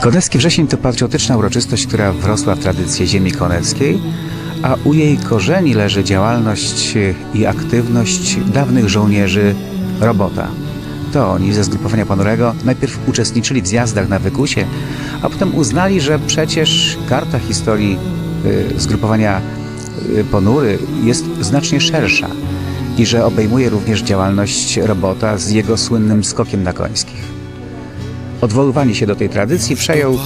Konecki Wrzesień to patriotyczna uroczystość, która wrosła w tradycję ziemi koneckiej, a u jej korzeni leży działalność i aktywność dawnych żołnierzy robota. To oni ze zgrupowania ponurego najpierw uczestniczyli w zjazdach na Wykusie, a potem uznali, że przecież karta historii y, zgrupowania y, ponury jest znacznie szersza i że obejmuje również działalność robota z jego słynnym skokiem na końskich. Odwoływanie się do tej tradycji przejął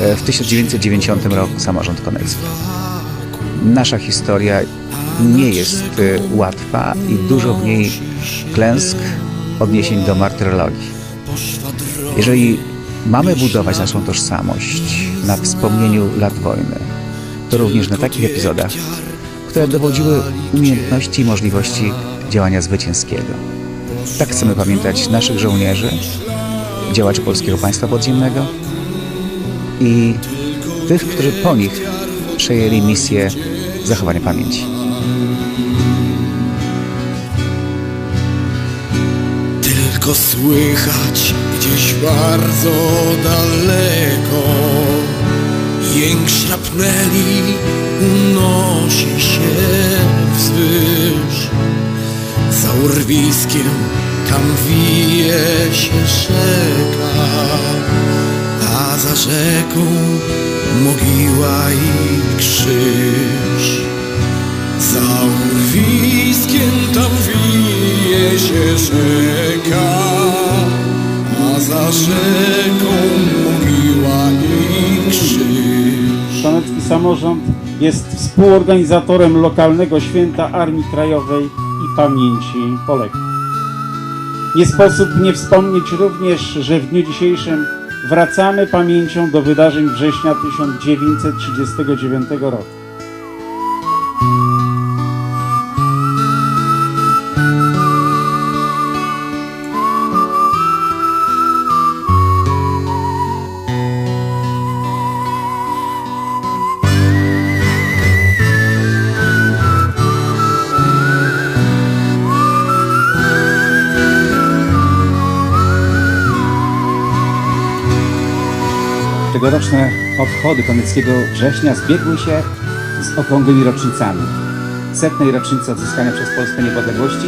e, w 1990 roku samorząd konecki. Nasza historia nie jest e, łatwa i dużo w niej klęsk, odniesień do martyrologii. Jeżeli mamy budować naszą tożsamość na wspomnieniu lat wojny, to również na takich epizodach, które dowodziły umiejętności i możliwości działania zwycięskiego. Tak chcemy pamiętać naszych żołnierzy, działaczy Polskiego Państwa Podziemnego i tych, którzy po nich przejęli misję zachowania pamięci. Tylko słychać gdzieś bardzo daleko Jęk szrapneli unosi się wzwyż Za urwiskiem tam wije się rzeka A za rzeką mogiła i krzyż za urwiskiem tam wije się rzeka, a za rzeką mogiła i krzyż. Stanecki Samorząd jest współorganizatorem lokalnego święta Armii Krajowej i Pamięci Poległych. Nie sposób nie wspomnieć również, że w dniu dzisiejszym wracamy pamięcią do wydarzeń września 1939 roku. Tegoroczne obchody Koneckiego Września zbiegły się z okrągłymi rocznicami. Setnej rocznicy odzyskania przez Polskę niepodległości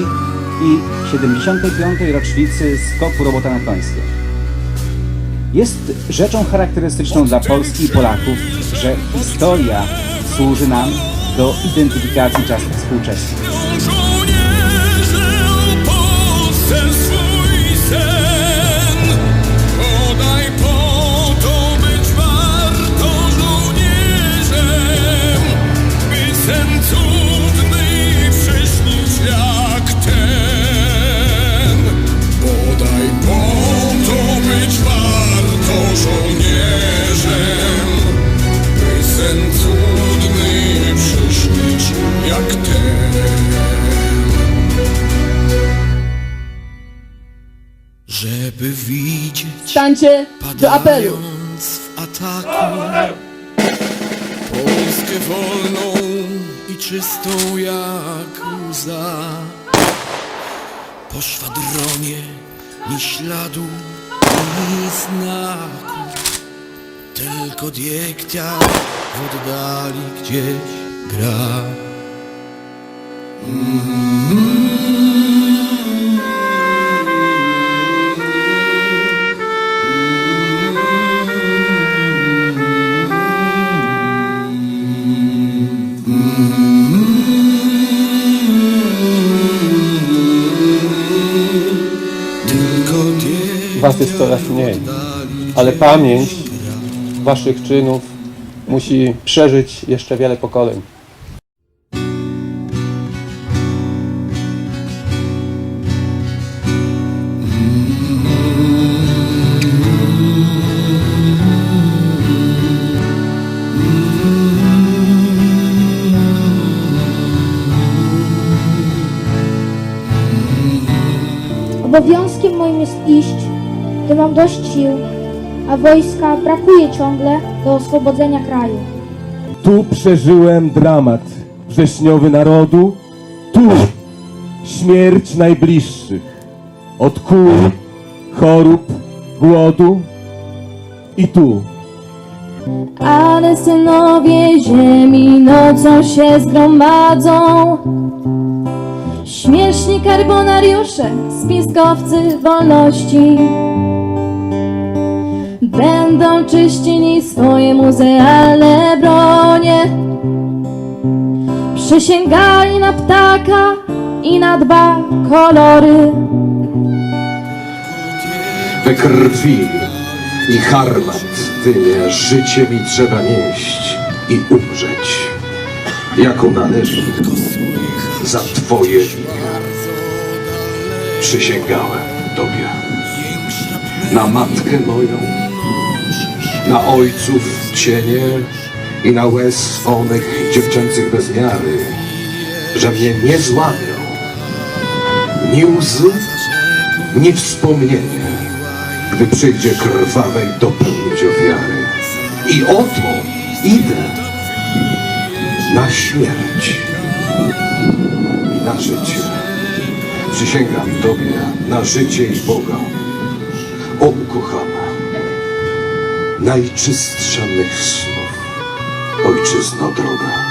i 75. rocznicy skoku robota na końskie. Jest rzeczą charakterystyczną dla Polski i Polaków, że historia służy nam do identyfikacji czasów współczesnych. Widzieć Stańcie do apelu. w ataku Polskę wolną i czystą jak łza Po szwadronie ni śladu, ni znaku. Tylko diekcia w oddali gdzieś gra. Tylko Was jest coraz mniej, ale pamięć Waszych czynów musi przeżyć jeszcze wiele pokoleń. Obowiązkiem moim jest iść, gdy mam dość sił, a wojska brakuje ciągle do oswobodzenia kraju. Tu przeżyłem dramat wrześniowy narodu, tu śmierć najbliższych, od kół, chorób, głodu i tu. Ale synowie ziemi nocą się zgromadzą. Śmieszni karbonariusze, spiskowcy wolności. Będą czyścili swoje muzealne bronie. Przysięgali na ptaka i na dwa kolory. We krwi i harmat tyle życie mi trzeba nieść i umrzeć, jako należy za Twoje. Przysięgałem Tobie na matkę moją, na ojców cienie i na łez onych dziewczęcych bez miary, że mnie nie złamią ni łzy, ni wspomnienie gdy przyjdzie krwawej dopełnić ofiary. I oto idę na śmierć i na życie. Przysięgam Tobie na życie i Boga. O ukochana, najczystsza mych snów, ojczyzno droga.